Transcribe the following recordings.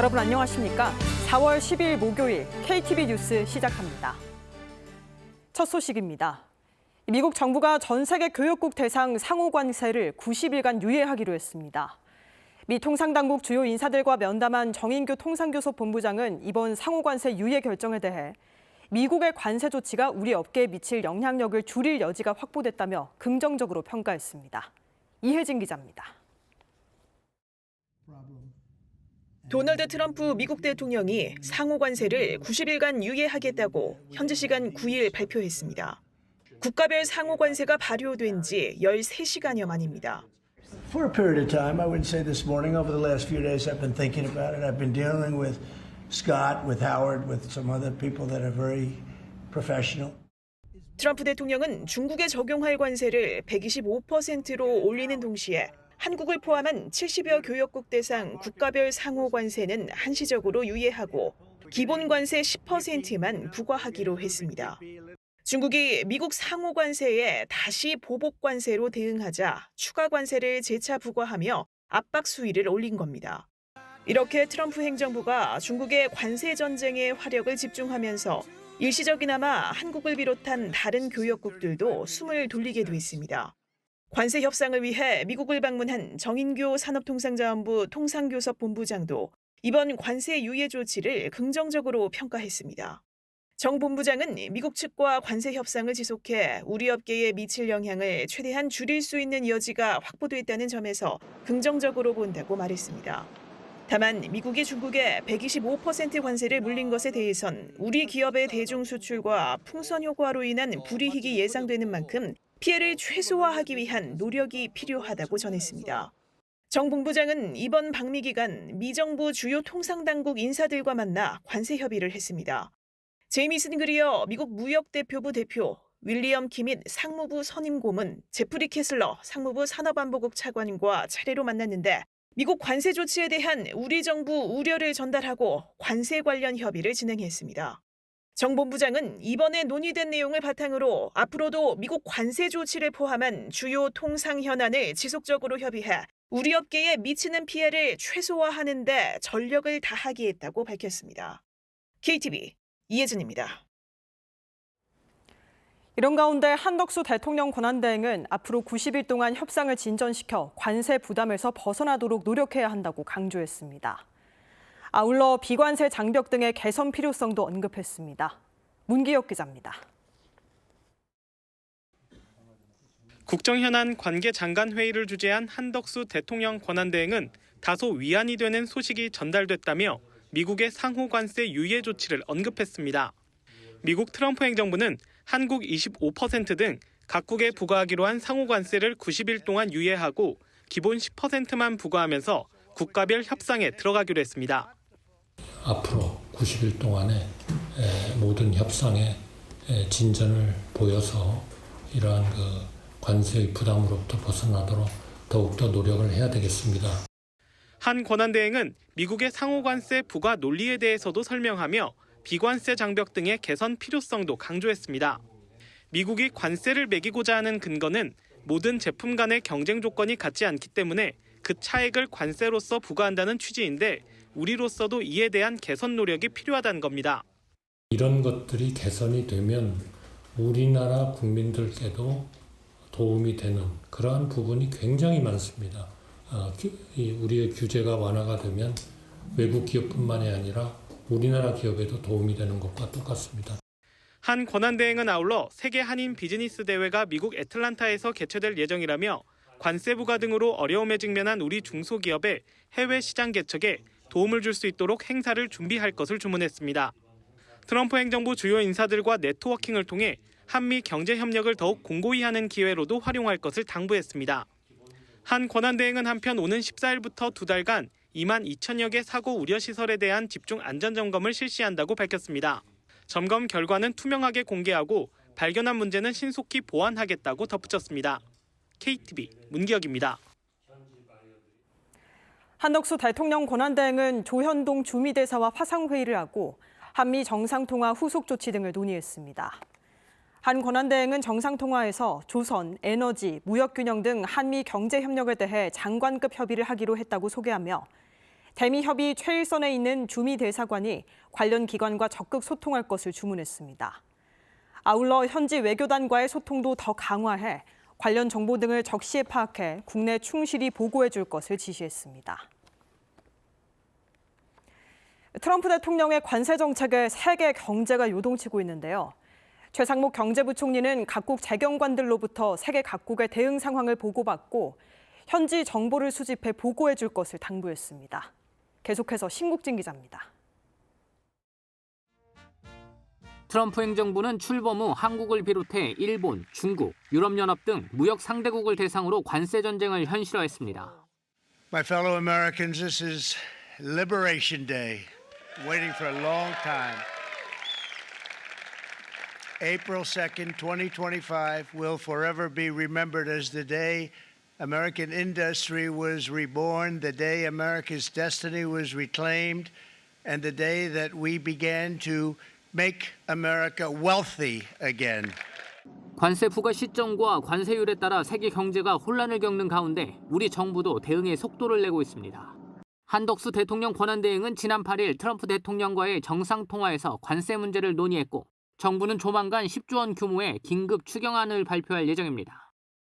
여러분 안녕하십니까? 4월 10일 목요일 KTV 뉴스 시작합니다. 첫 소식입니다. 미국 정부가 전 세계 교육국 대상 상호 관세를 90일간 유예하기로 했습니다. 미 통상당국 주요 인사들과 면담한 정인규 통상교섭 본부장은 이번 상호 관세 유예 결정에 대해 미국의 관세 조치가 우리 업계에 미칠 영향력을 줄일 여지가 확보됐다며 긍정적으로 평가했습니다. 이혜진 기자입니다. 도널드 트럼프 미국 대통령이 상호 관세를 90일간 유예하겠다고 현지 시간 9일 발표했습니다. 국가별 상호 관세가 발효된 지 13시간여 만입니다. For a period of time, I wouldn't say this morning, over the last few days, I've been thinking about it. I've been dealing with Scott, with Howard, with some other people that are very professional. 트럼프 대통령은 중국에 적용할 관세를 125%로 올리는 동시에 한국을 포함한 70여 교역국 대상 국가별 상호 관세는 한시적으로 유예하고 기본 관세 10%만 부과하기로 했습니다. 중국이 미국 상호 관세에 다시 보복 관세로 대응하자 추가 관세를 재차 부과하며 압박 수위를 올린 겁니다. 이렇게 트럼프 행정부가 중국의 관세 전쟁에 화력을 집중하면서 일시적이나마 한국을 비롯한 다른 교역국들도 숨을 돌리게 됐습니다. 관세 협상을 위해 미국을 방문한 정인교 산업통상자원부 통상교섭 본부장도 이번 관세 유예 조치를 긍정적으로 평가했습니다. 정 본부장은 미국 측과 관세 협상을 지속해 우리 업계에 미칠 영향을 최대한 줄일 수 있는 여지가 확보됐다는 점에서 긍정적으로 본다고 말했습니다. 다만 미국이 중국에 125% 관세를 물린 것에 대해선 우리 기업의 대중 수출과 풍선 효과로 인한 불이익이 예상되는 만큼 피해를 최소화하기 위한 노력이 필요하다고 전했습니다. 정 본부장은 이번 방미 기간 미 정부 주요 통상당국 인사들과 만나 관세 협의를 했습니다. 제이미슨 그리어 미국 무역대표부 대표, 윌리엄 키밋 상무부 선임 고문, 제프리 캐슬러 상무부 산업안보국 차관과 차례로 만났는데 미국 관세 조치에 대한 우리 정부 우려를 전달하고 관세 관련 협의를 진행했습니다. 정 본부장은 이번에 논의된 내용을 바탕으로 앞으로도 미국 관세 조치를 포함한 주요 통상 현안을 지속적으로 협의해 우리 업계에 미치는 피해를 최소화하는 데 전력을 다하겠다고 밝혔습니다. KTV 이혜진입니다. 이런 가운데 한덕수 대통령 권한대행은 앞으로 90일 동안 협상을 진전시켜 관세 부담에서 벗어나도록 노력해야 한다고 강조했습니다. 아울러 비관세 장벽 등의 개선 필요성도 언급했습니다. 문기혁 기자입니다. 국정 현안 관계 장관 회의를 주재한 한덕수 대통령 권한대행은 다소 위안이 되는 소식이 전달됐다며 미국의 상호 관세 유예 조치를 언급했습니다. 미국 트럼프 행정부는 한국 25%등 각국에 부과하기로 한 상호 관세를 90일 동안 유예하고 기본 10%만 부과하면서 국가별 협상에 들어가기로 했습니다. 앞으로 90일 동안의 에, 모든 협상에 에, 진전을 보여서 이러한 그 관세의 부담으로부터 벗어나도록 더욱더 노력을 해야 되겠습니다. 한 권한대행은 미국의 상호관세 부과 논리에 대해서도 설명하며 비관세 장벽 등의 개선 필요성도 강조했습니다. 미국이 관세를 매기고자 하는 근거는 모든 제품 간의 경쟁 조건이 같지 않기 때문에 그 차액을 관세로서 부과한다는 취지인데 우리로서도 이에 대한 개선 노력이 필요하다는 겁니다. 이런 것들이 개선이 되면 우리나라 국민들께도 도움이 되는 그러한 부분이 굉장히 많습니다. 어, 우리의 규제가 완화가 되면 외국 기업뿐만이 아니라 우리나라 기업에도 도움이 되는 것과 똑같습니다. 한 권한대행은 아울러 세계 한인 비즈니스 대회가 미국 애틀란타에서 개최될 예정이라며 관세 부과 등으로 어려움에 직면한 우리 중소기업의 해외 시장 개척에 도움을 줄 수 있도록 행사를 준비할 것을 주문했습니다. 트럼프 행정부 주요 인사들과 네트워킹을 통해 한미 경제 협력을 더욱 공고히 하는 기회로도 활용할 것을 당부했습니다. 한 권한대행은 한편 오는 14일부터 두 달간 2만 2천여 개 사고 우려 시설에 대한 집중 안전 점검을 실시한다고 밝혔습니다. 점검 결과는 투명하게 공개하고 발견한 문제는 신속히 보완하겠다고 덧붙였습니다. KTV 문기혁입니다. 한덕수 대통령 권한대행은 조현동 주미대사와 화상회의를 하고 한미 정상통화 후속 조치 등을 논의했습니다. 한 권한대행은 정상통화에서 조선, 에너지, 무역균형 등 한미 경제협력에 대해 장관급 협의를 하기로 했다고 소개하며 대미 협의 최일선에 있는 주미 대사관이 관련 기관과 적극 소통할 것을 주문했습니다. 아울러 현지 외교단과의 소통도 더 강화해 관련 정보 등을 적시에 파악해 국내 충실히 보고해 줄 것을 지시했습니다. 트럼프 대통령의 관세 정책에 세계 경제가 요동치고 있는데요. 최상목 경제부총리는 각국 재경관들로부터 세계 각국의 대응 상황을 보고받고 현지 정보를 수집해 보고해 줄 것을 당부했습니다. 계속해서 신국진 기자입니다. 트럼프 행정부는 출범 후 한국을 비롯해 일본, 중국, 유럽연합 등 무역 상대국을 대상으로 관세 전쟁을 현실화했습니다. My fellow Americans, this is Liberation Day, waiting for a long time. April 2nd, 2025 will forever be remembered as the day American industry was reborn, the day America's destiny was reclaimed, and the day that we began to make America wealthy again. 관세 부과 시점과 관세율에 따라 세계 경제가 혼란을 겪는 가운데 우리 정부도 대응에 속도를 내고 있습니다. 한덕수 대통령 권한대행은 지난 8일 트럼프 대통령과의 정상 통화에서 관세 문제를 논의했고 정부는 조만간 10조 원 규모의 긴급 추경안을 발표할 예정입니다.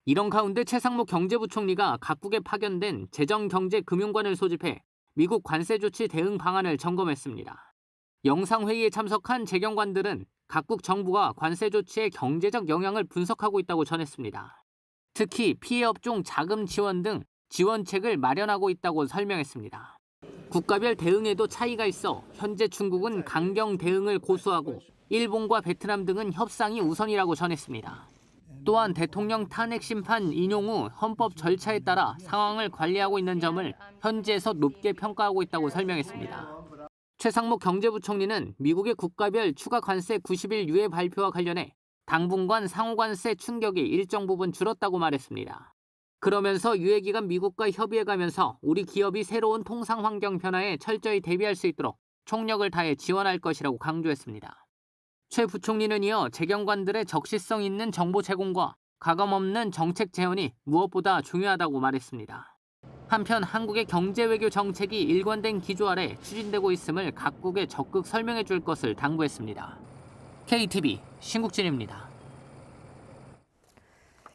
이런 가운데 최상목 경제부총리가 각국에 파견된 재정경제금융관을 소집해 미국 관세 조치 대응 방안을 점검했습니다. 영상회의에 참석한 재경관들은 각국 정부가 관세 조치의 경제적 영향을 분석하고 있다고 전했습니다. 특히 피해 업종 자금 지원 등 지원책을 마련하고 있다고 설명했습니다. 국가별 대응에도 차이가 있어 현재 중국은 강경 대응을 고수하고 일본과 베트남 등은 협상이 우선이라고 전했습니다. 또한 대통령 탄핵 심판 인용 후 헌법 절차에 따라 상황을 관리하고 있는 점을 현지에서 높게 평가하고 있다고 설명했습니다. 최상목 경제부총리는 미국의 국가별 추가 관세 90일 유예 발표와 관련해 당분간 상호 관세 충격이 일정 부분 줄었다고 말했습니다. 그러면서 유예 기간 미국과 협의해 가면서 우리 기업이 새로운 통상 환경 변화에 철저히 대비할 수 있도록 총력을 다해 지원할 것이라고 강조했습니다. 최 부총리는 이어 재경관들의 적시성 있는 정보 제공과 가감 없는 정책 재현이 무엇보다 중요하다고 말했습니다. 한편 한국의 경제 외교 정책이 일관된 기조 아래 추진되고 있음을 각국에 적극 설명해 줄 것을 당부했습니다. KTV 신국진입니다.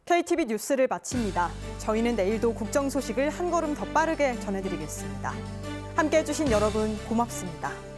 KTV 뉴스를 마칩니다. 저희는 내일도 국정 소식을 한 걸음 더 빠르게 전해드리겠습니다. 함께 해 주신 여러분 고맙습니다.